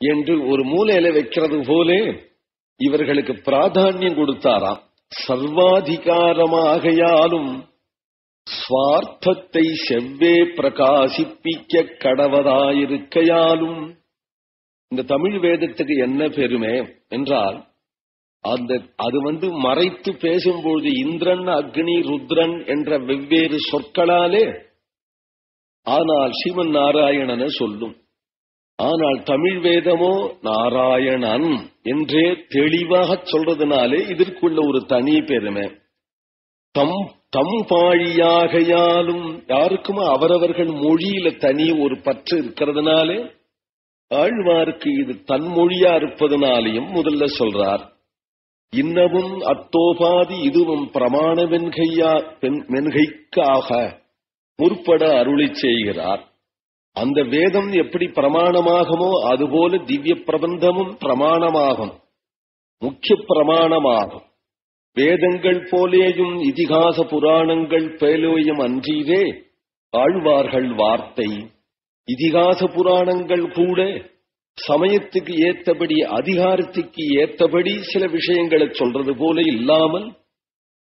என்று ஒரு மூலையில வைக்கிறது போலே இவர்களுக்கு பிராதானியம் கொடுத்தாராம். சர்வாதிகாரமாகையாலும் சுவார்த்தத்தை செவ்வே பிரகாசிப்பிக்க கடவதாயிருக்கையாலும் இந்த தமிழ் வேதத்துக்கு என்ன பெருமை என்றால் அந்த அது வந்து மறைத்து பேசும்பொழுது இந்திரன் அக்னி ருத்ரன் என்ற வெவ்வேறு சொற்களாலே ஆனால் சிவன் நாராயணன சொல்லும். ஆனால் தமிழ் வேதமோ நாராயணன் என்றே தெளிவாக சொல்றதுனாலே இதற்குள்ள ஒரு தனி பெருமை. தம் தம் பாழியாகையாலும் யாருக்கும் அவரவர்கள் மொழியில தனி ஒரு பற்று இருக்கிறதுனாலே ஆழ்வாருக்கு இது தன்மொழியா இருப்பதனாலையும் முதல்ல சொல்றார். இன்னமும் அத்தோபாதி இதுவும் பிரமாண வெண்கையா மென்கைக்காக முற்பட அருளி செய்கிறார். அந்த வேதம் எப்படி பிரமாணமாகுமோ அதுபோல திவ்ய பிரபந்தமும் பிரமாணமாகும். முக்கிய பிரமாணமாகும். வேதங்கள் போலேயும் இதிகாச புராணங்கள் பேலோயும் அன்றியே ஆழ்வார்கள் வார்த்தை. இதிகாச புராணங்கள் கூட சமயத்துக்கு ஏத்தபடி அதிகாரத்துக்கு ஏத்தபடி சில விஷயங்களை சொல்றது போல இல்லாமல்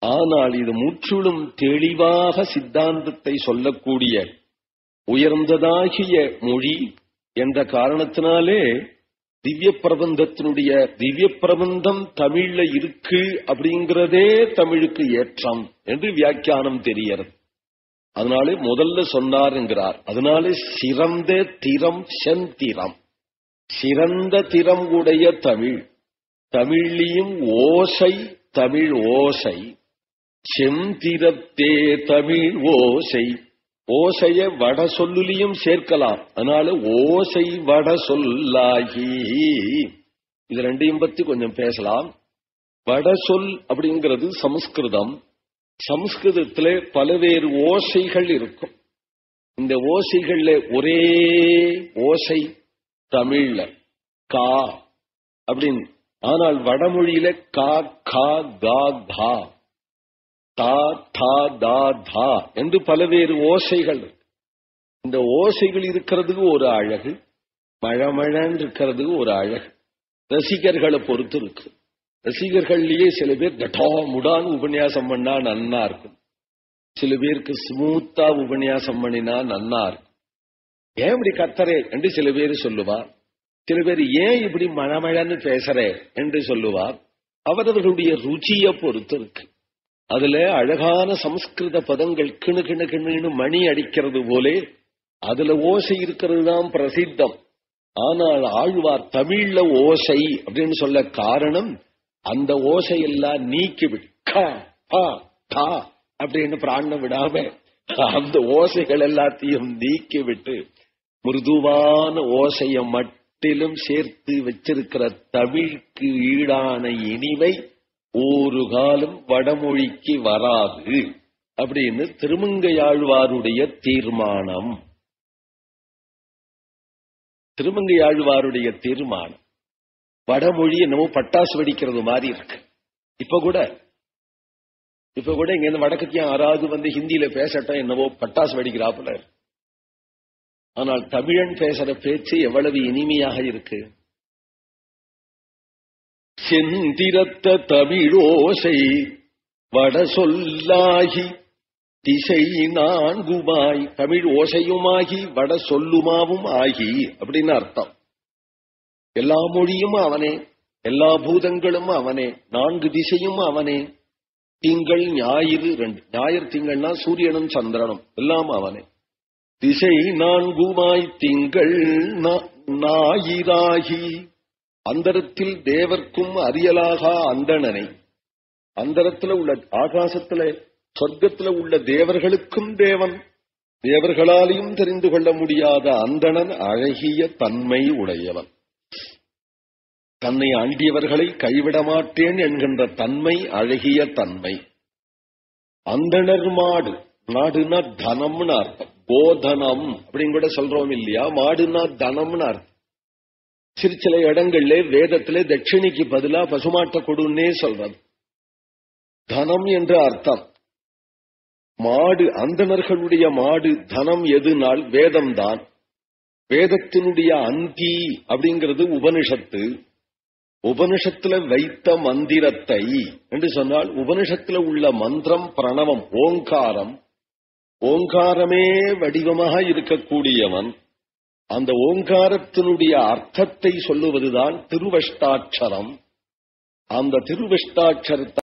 ஆனால் இது முற்றிலும் தெளிவாக சித்தாந்தத்தை சொல்லக்கூடிய உயர்ந்ததாகிய மொழி என்ற காரணத்தினாலே திவ்ய பிரபந்தத்தினுடைய திவ்ய பிரபந்தம் தமிழ்ல இருக்கு அப்படிங்கிறதே தமிழுக்கு ஏற்றம் என்று வியாக்கியானம் தெரியறது அதனாலே முதல்ல சொன்னார் அதனாலே சிறந்த திறம் செந்திரம் சிறந்த திறம் உடைய தமிழ். தமிழியும் ஓசை தமிழ் ஓசை. செந்திரத்தே தமிழ் ஓசை. ஓசைய வட சொல்லுலையும் சேர்க்கலாம். அதனால ஓசை வட சொல்லாகி. இது ரெண்டையும் பத்தி கொஞ்சம் பேசலாம். வட சொல் அப்படிங்கிறது சமஸ்கிருதம். சமஸ்கிருதத்திலே பல்வேறு ஓசைகள் இருக்கும். இந்த ஓசைகள்ல ஒரே ஓசை தமிழ்ல கா அப்படின்னு. ஆனால் வடமொழியில கா கா கா கா. தா தா தா தா என்று பலவேறு ஓசைகள் இருக்கு. இந்த ஓசைகள் இருக்கிறதுக்கு ஒரு அழகு மழமழன்னு இருக்கிறதுக்கு ஒரு அழகு. ரசிகர்களை பொறுத்து இருக்கு. ரசிகர்கள்லயே சில பேர் கடா முடான்னு உபன்யாசம் பண்ணா நன்னா இருக்கும். சில பேருக்கு ஸ்மூத்தா உபன்யாசம் பண்ணினா நன்னா இருக்கும். ஏன் இப்படி கத்தரே என்று சில பேர் சொல்லுவார் சில பேர் ஏன் இப்படி மழமழன்னு பேசுறே என்று சொல்லுவார் அவரவர்களுடைய ருச்சியை பொறுத்து இருக்கு. அதுல அழகான சமஸ்கிருத பதங்கள் கிணு கிணு கிணுன்னு மணி அடிக்கிறது போலே அதுல ஓசை இருக்கிறது தான் பிரசித்தம். ஆனால் ஆழ்வார் தமிழ்ல ஓசை அப்படின்னு சொல்ல காரணம் அந்த ஓசையெல்லாம் நீக்கிவிடு. கா அப்படின்னு பிராணம் விடாம அந்த ஓசைகள் எல்லாத்தையும் நீக்கி விட்டு மிருதுவான ஓசையை மட்டிலும் சேர்த்து வச்சிருக்கிற தமிழ்க்கு ஈடான இனிமை ஒரு காலம் வடமொழிக்கு வராது அப்படின்னு திருமங்கையாழ்வாருடைய தீர்மானம். திருமங்கையாழ்வாருடைய தீர்மானம். வடமொழி என்னமோ பட்டாசு வெடிக்கிறது மாதிரி இருக்கு. இப்ப கூட இப்ப கூட இங்க இருந்து வடக்கத்தையும் யாராவது வந்து ஹிந்தியில பேசட்டும் என்னவோ பட்டாசு வெடிக்கிறாப்புல. ஆனால் தமிழன் பேசுற பேச்சு எவ்வளவு இனிமையாக இருக்கு. செந்திரத்த தமிழோசை வட சொல்லாகி திசை நான்குமாய் தமிழ் ஓசையுமாகி வட சொல்லுமாவும் ஆகி அப்படின்னு அர்த்தம். எல்லா மொழியும் அவனே எல்லா பூதங்களும் அவனே நான்கு திசையும் அவனே திங்கள் ஞாயிறு ரெண்டு. ஞாயிறு திங்கள்னா சூரியனும் சந்திரனும் எல்லாம் அவனே. திசை நான்குமாய் திங்கள் ஞாயிறாகி அந்தரத்தில் தேவர்க்கும் அறியலாகா அந்தணனை. அந்தரத்துல உள்ள ஆகாசத்துல சொர்க்கத்துல உள்ள தேவர்களுக்கும் தேவன். தேவர்களாலையும் தெரிந்து கொள்ள முடியாத அந்தணன் அழகிய தன்மை உடையவன். தன்னை ஆண்டியவர்களை கைவிட மாட்டேன் என்கின்ற தன்மை அழகிய தன்மை. அந்தணர் மாடு நாடுனா தனம்னு அர்த்தம். போதனம் அப்படின்னு கூட சொல்றோம் இல்லையா? மாடுனா தனம்னு அர்த்தம். சிறு சில இடங்கள்ல வேதத்திலே தட்சிணிக்கு பதிலா பசுமாட்ட கொடுன்னே சொல்றது. தனம் என்ற அர்த்தம். மாடு அந்தணர்களுடைய மாடு தனம் எதுனால் வேதம்தான். வேதத்தினுடைய அந்தி அப்படிங்கிறது உபனிஷத்து. உபனிஷத்துல வைத்த மந்திரத்தை என்று சொன்னால் உபனிஷத்துல உள்ள மந்திரம் பிரணவம் ஓங்காரம். ஓங்காரமே வடிவமாக இருக்கக்கூடியவன். அந்த ஓங்காரத்தினுடைய அர்த்தத்தை சொல்லுவதுதான் திருவஷ்டாட்சரம். அந்த திருவஷ்டாட்சரத்தை